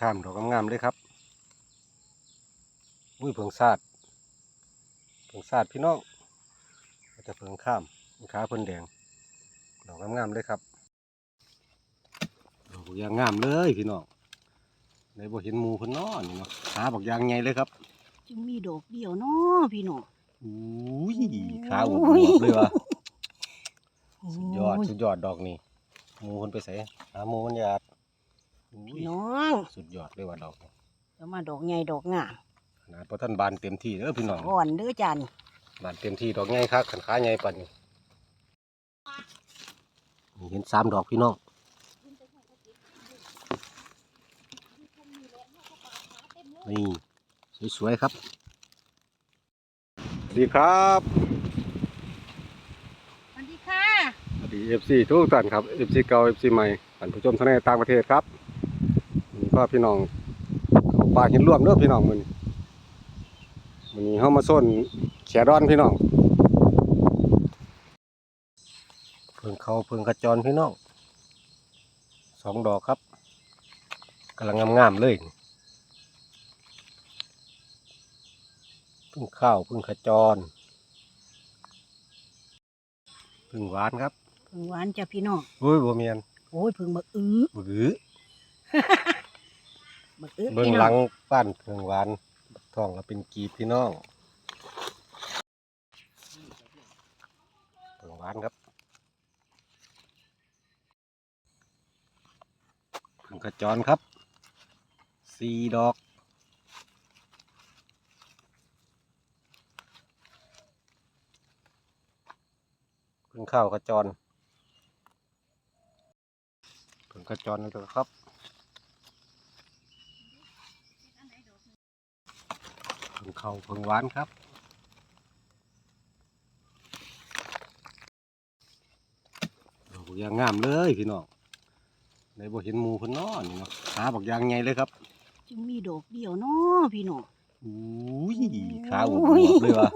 ข้ามดอกงามๆเลยครับอุ้ยเพิงซาดเพิงซาดพี่น้องก็จะเพิงข้ามขาเพิ่นแดงดอกงามๆเลยครับดอกยางงามเลยพี่น้องในบ่เห็นหมูเพิ่นเนาะนี่เนาะขาบักยางใหญ่เลยครับจึงมีดอกเดียวเนาะพี่น้องอุ้ยขาอวบๆเลยว่ะสุดยอดโสุดยอดดอกนี่หมูเพิ่นไปใส่หาหมูมันยาดอุ้ย พี่น้องสุดยอดเลยว่ะดอกนี่จะมาดอกใหญ่ดอกงามขนาดพอท่านบานเต็มที่เด้อพี่น้องอ่อนเด้อจันบานเต็มที่ดอกใหญ่คักขันขาใหญ่ปานนี้นี่เห็นสามดอกพี่น้องนี่สวยๆครับสวัสดีครับสวัสดีค่ะสวัสดีเอฟซีทุกท่านครับเอฟซีเก่าเอฟซีใหม่ท่านผู้ชมทั้งในต่างประเทศครับ นี่ก็พี่น้องเขาป่าหินร่วมเด้อพี่น้องมื้อนี้มื้อนี้เฮามาส้นแขดอนพี่น้องเพิ่งเขาเพิ่งขจรพี่น้องสองดอกครับกำลังงามๆเลยเพิ่งข้าวเพิ่งขจรเพิ่งหวานครับเพิ่งหวานจ้ะพี่น้องโอ้ยบ่เมียนโอ้ยเพิ่งบักอื้อบื้อ บักอื้อเบิ่งพี่หน้ลัองงป้านเครื่องหวานท้องก็เป็นกีบพี่น้องเครื่องหวานครับเพิ่งกระจรครับสี่ดอก เพิ่งข้าวกระจรเพิ่งกระจรนี่ตัวครับ เพิ่ งเข้าเพิ่งหวานครับดอกยางงามเลยพี่น้องในบ่เห็นหมูเพิ่นเนาะนี่เนาะขาบักยางใหญ่เลยครับจึงมีดอกเดียวเนาะพี่น้องอุ้ยขาอวบๆเลยว่ะ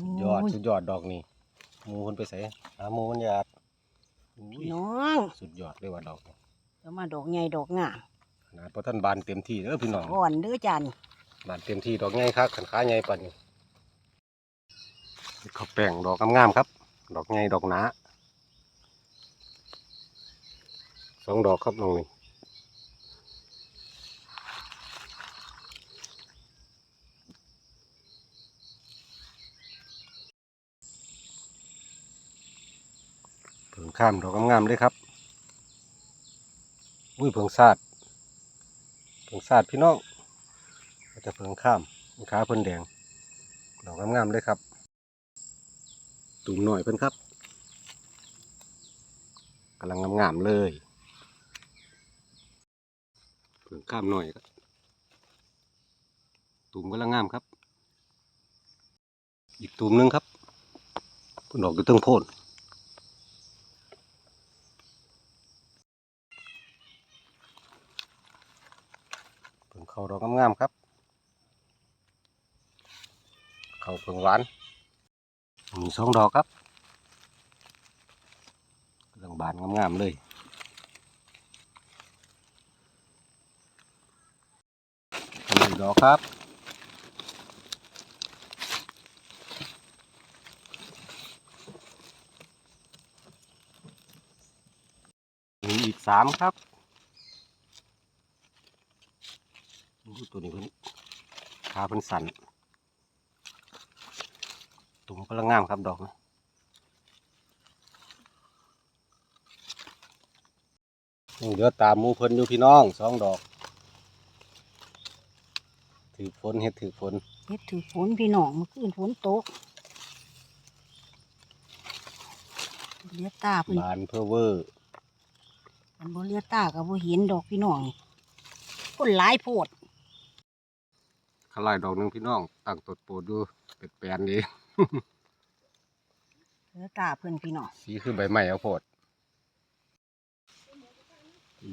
สุดยอดโสุดยอดดอกนี่หมูเพิ่นไปใส่หาหมูมันยาดอุ้ยพี่น้องสุดยอดเลยว่ะดอกนี่จะมาดอกใหญ่ดอกงามขนาดพอท่านบานเต็มที่เด้อพี่น้องอ่อนเด้อจัน บานเต็มที่ดอกใหญ่คักขันขาใหญ่ปานนี้ข้าวแป้งดอกงามๆครับ ดอกใหญ่ดอกหนาสองดอกครับน้องนี่เพิ่งข้ามดอกงามๆเลยครับอุ้ยเพิ่งซาดเพิ่งซาดพี่น้อง ก็จะเพิ่งข้ามขาเพิ่นแดงดอกงามๆเลยครับ ตุ่มหน่อยเพิ่นครับกำลังงามๆเลยเพิ่งข้ามหน่อยครับตุ่มกำลังงามครับ อีกตุ่มหนึงครับเพิ่นดอกอยู่เตึงโพนเพิ่งเข้าดอกงามๆครับ เขาเพิ่งหวานมีสองดอกครับกำลังบานงามๆเลยอันนี้ดอกครับมีอีกสามครับอู้ตัวนี้เพิ่นขาเพิ่นสั่น ตุ่มกำลังงามครับดอกนะยังเหลือตามหมูเพิ่นอยู่พี่น้องสองดอก ถือฝนเฮ็ดถือฝนเฮ็ดถือฝนพี่น้องเมื่อคืนฝนตกเลือตาเพิ่นบานเพอเวอร์มันบ่เลือตากับบ่เห็นดอกพี่น้องคนหลายโพดขลายดอกหนึ่งพี่น้องตั้งตดโปรดดูเป็ดแปลนดี เลือตาเพิ่นพี่น้องสีคือใบไม้เอาโพด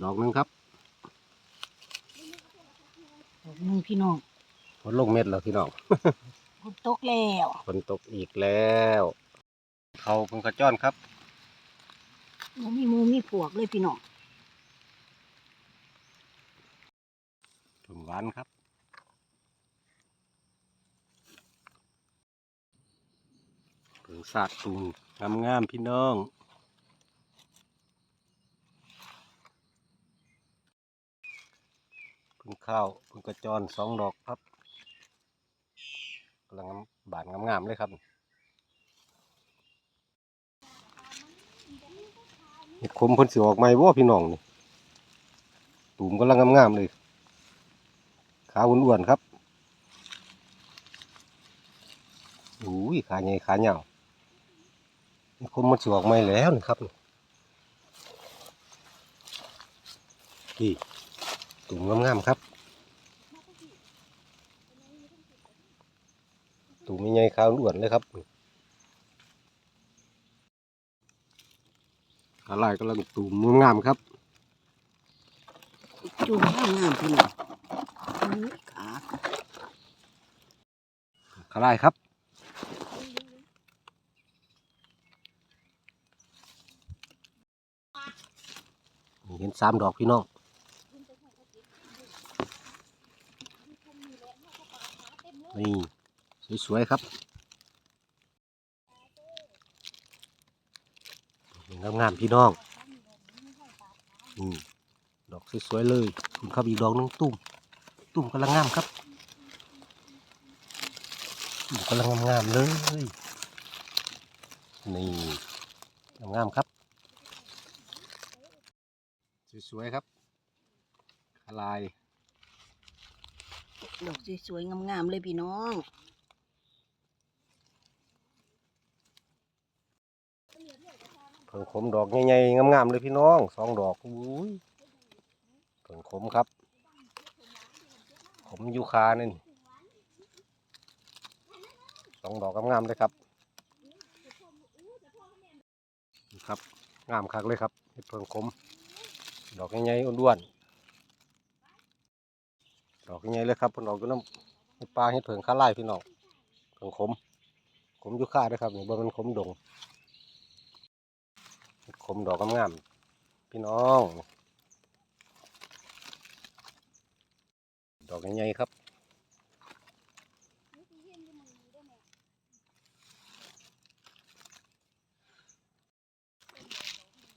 ดอกหนึ่งครับดอกหนึงพี่น้องฝนลงเม็ดแล้วพี่น้องฝนตกแล้วฝนตกอีกแล้ว เขาเพิ่งกระจ้อนครับบ่มีหมูมีพวกเลยพี่น้องานครับ เพิ่งสาดตูงงามๆพี่น้อง พึ่งข้าวพึ่งกระจรสองดอกครับกำลังบานงามๆเลยครับเห็ดคมพ่นสิออกไหมว่าพี่น้องนี่ตูมกำลังงามๆเลย ขาอ้วนๆครับ อุ้ย ขาใหญ่ขาเหยาว เห็ดคมมันสิออกไหมแล้วนี่ครับนี่ตูมงามๆครับตูมใหญ่ขาวอ้วนเลยครับอะไรกำลังตูมงามๆครับจุ่มงามงามๆพี่น้องอื้อขาอะไรครับ เห็นสามดอกพี่น้องนี่สวยๆครับงามๆพี่น้องนี่ดอกสวยๆเลยคุณครับอีกดอกหนึงตุ่มตุ่มกำลังงามครับตุ่มกำลังงามๆเลยนี่งามๆครับ สวยๆครับอะไรดอกสวยๆงามๆเลยพี่น้องเพิ่งขมดอกใหญ่ๆงามๆเลยพี่น้องสองดอกอุ้ยเพิ่งขมครับ ขมยูคานี่สองดอกงามๆเลยครับนี่ครับงามคักเลยครับเห็ดเพิ่งขม ดอกใหญ่ๆอ้วนๆดอกใหญ่ๆเลยครับเพิ่นดอกอยู่น้ำปลาเห็ดเพิ่งข้าไล่พี่น้องเพิ่งขมขมยูคาด้วยครับนี่บ่มันขมดงขมดอกงามๆพี่น้องดอกใหญ่ๆครับ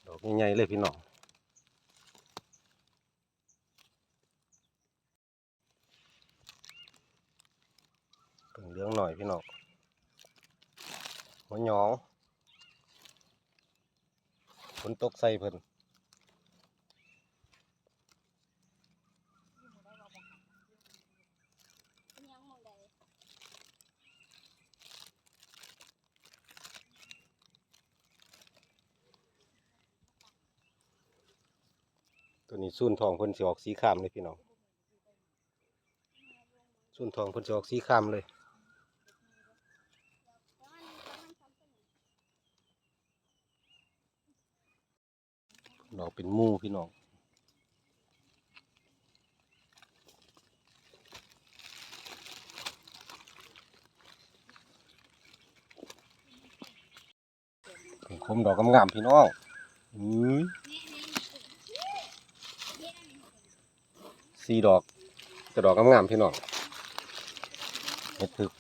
ดอกใหญ่ๆเลยพี่น้อง เพิ่งเห ลืองหน่อยพี่น้องหัวหยองฝนตกใส่เพิ่นตัวนี้สุ่นทองเพิ่นสิออกสีขามเลยพี่น้องสุ่นทองเพิ่นสิออกสีขามเลย ดอกเป็นมู่พี่น้องคมดอกงามๆพี่น้องอุ้ยสี่ดอกจะดอกงามๆพี่น้องเห็ดถึก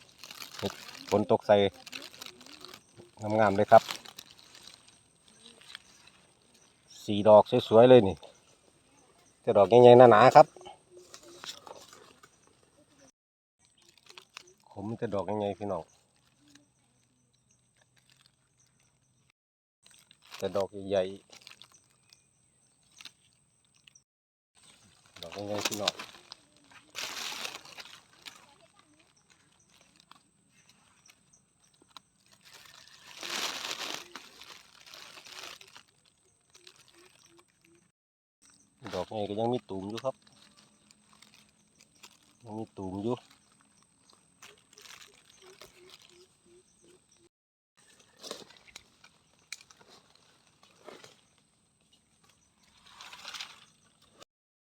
เห็ดฝนตกใส่งามๆเลยครับ สี่ดอกสวยๆเลยนี่จะดอกใหญ่ๆหนาๆครับ ผมจะดอกใหญ่ๆพี่น้องแต่ดอกใหญ่ๆดอกใหญ่ๆพี่น้อง ดอกใหญ่ก็ยังมีตุ่มอยู่ครับ ยังมีตุ่มอยู่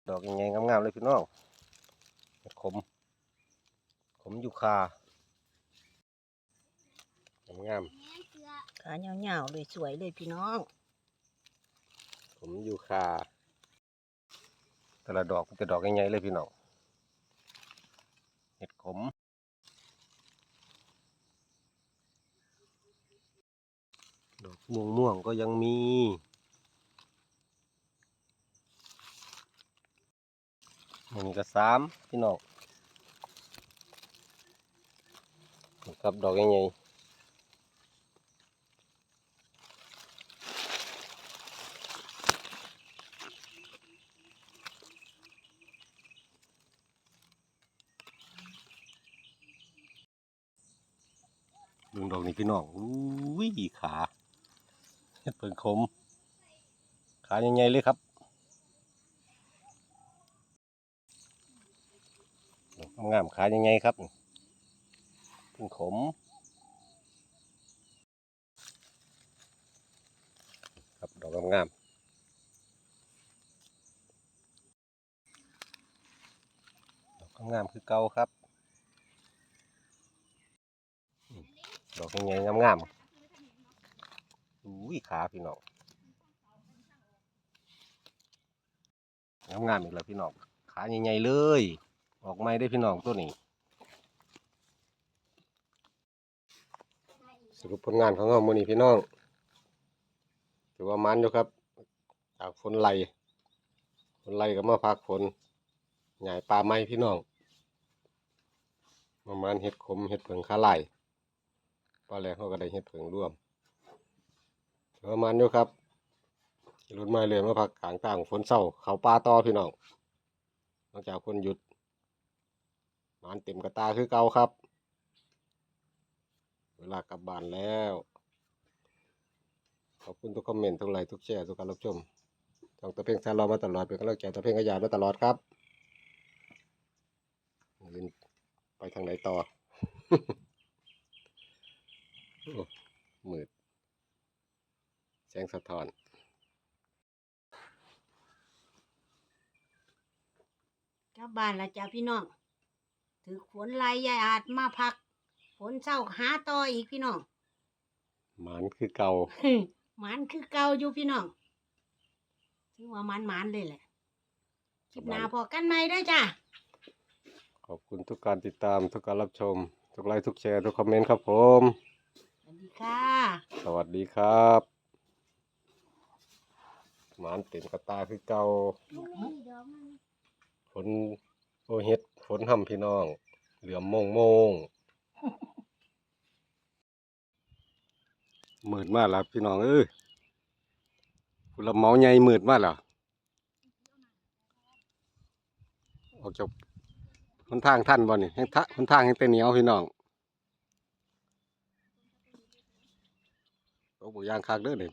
ดอกยังไงงามๆเลยพี่น้องเห็ดขม ขมยูคางามขายาวๆเลยสวยเลยพี่น้องๆขมยูคา แต่ละดอกเป็นแต่ดอกยังไงเลยพี่น้องเห็ดขมดอกม่วงม่วงก็ยังมีอันนี้ก็สามพี่น้องนะครับดอกใหญ่ๆดึงดอก นี้พี่น้องอุ้ยขาเฮ็ดเปิงคม ขาใหญ่ๆเลยครับดอกงามขาใหญ่ๆครับเพิ่งขม ครับดอกงามๆดอกงามคือเกาครับอืม ดอกใหญ่ๆงามๆอุ้ยขาพี่น้องงามๆอีกแล้วพี่น้องขาใหญ่ๆเลย ออกไม้ได้พี่น้องตัวนี้สรุปผลงานของเรามื่อนี้พี่น้องถือว่ามันอยู่ครับจากฝนไหลฝนไหลก็มาพักฝนใหญ่ปลาไม้พี่น้องประมาณเห็ดขมเห็ดเผิงขาไหล ปลาแรกเขาก็ได้เห็ดเผิงร่วมถือว่ามันอยู่ครับรุ่นใหม่เลยมาพักกลางกลางฝนเศร้าเขาปลาต่อพี่น้องนอกจากคนหยุดมันเต็มกระตาคือเก่าครับ เวลากลับบ้านแล้ว ขอบคุณทุกคอมเมนต์ทุกไลค์ทุกแชร์ทุกการรับชมช่องตะเพ่งแซนรอมาตลอดเป็นกำลังใจตะเพ่งขยายมาตลอดครับยินไปทางไหนต่อ มืดแสงสะท้อนกลับบ้านแล้วจ้าพี่น้อง ถือฝนไหลยายอาจมาพัก ฝนเศร้าหาต่ออีกพี่น้อง หมันคือเก่า หมันคือเก่าอยู่พี่น้องถือว่ามันมันๆเลยแหละ คลิปหน้าพอกันไหมได้อจ้า ขอบคุณทุกการติดตาม ทุกการรับชม ทุกไลค์ทุกแชร์ ทุกคอมเมนต์ครับผมสวัส ดีค่ะสวัสดีครับหมันเต็มกระตาคือเก่าฝนโอเฮ็ดฝนห่ำพี่น้อง เหลือมโมงโมงมืดมากแล้วพี่น้องเอ้ยคุณละเมาใหญ่มืดมากแล้วออกจากหนทางท่านบ่นี่ให้ทะหนทางให้เตเหนียวพี่น้อง ตัวบุยางคางเด้อหนึ่ง